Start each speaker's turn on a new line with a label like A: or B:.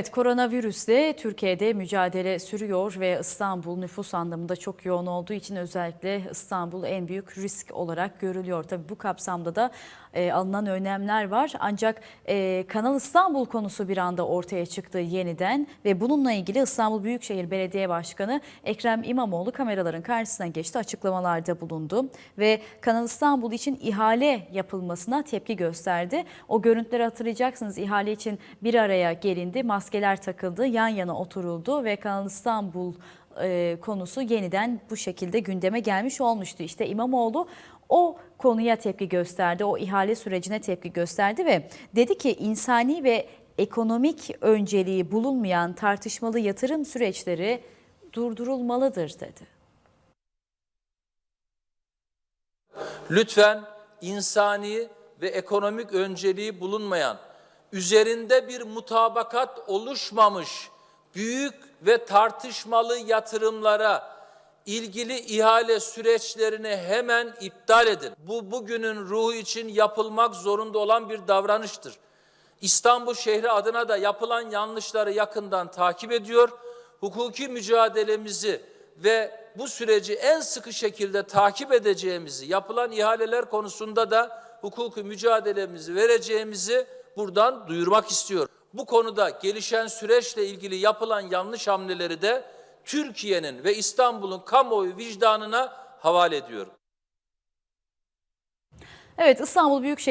A: Evet koronavirüsle Türkiye'de mücadele sürüyor ve İstanbul nüfus anlamında çok yoğun olduğu için özellikle İstanbul en büyük risk olarak görülüyor. Tabii bu kapsamda da e, alınan önlemler var ancak e, Kanal İstanbul konusu bir anda ortaya çıktı yeniden ve bununla ilgili İstanbul Büyükşehir Belediye Başkanı Ekrem İmamoğlu kameraların karşısına geçti açıklamalarda bulundu ve Kanal İstanbul için ihale yapılmasına tepki gösterdi. O görüntüleri hatırlayacaksınız ihale için bir araya gelindi maskeler takıldı yan yana oturuldu ve Kanal İstanbul e, konusu yeniden bu şekilde gündeme gelmiş olmuştu. İşte İmamoğlu o konuya tepki gösterdi, o ihale sürecine tepki gösterdi ve dedi ki insani ve ekonomik önceliği bulunmayan tartışmalı yatırım süreçleri durdurulmalıdır dedi.
B: Lütfen insani ve ekonomik önceliği bulunmayan, üzerinde bir mutabakat oluşmamış büyük ve tartışmalı yatırımlara ilgili ihale süreçlerini hemen iptal edin. Bu bugünün ruhu için yapılmak zorunda olan bir davranıştır. İstanbul şehri adına da yapılan yanlışları yakından takip ediyor. Hukuki mücadelemizi ve bu süreci en sıkı şekilde takip edeceğimizi, yapılan ihaleler konusunda da hukuki mücadelemizi vereceğimizi buradan duyurmak istiyorum. Bu konuda gelişen süreçle ilgili yapılan yanlış hamleleri de Türkiye'nin ve İstanbul'un kamuoyu vicdanına havale ediyorum.
A: Evet İstanbul Büyükşehir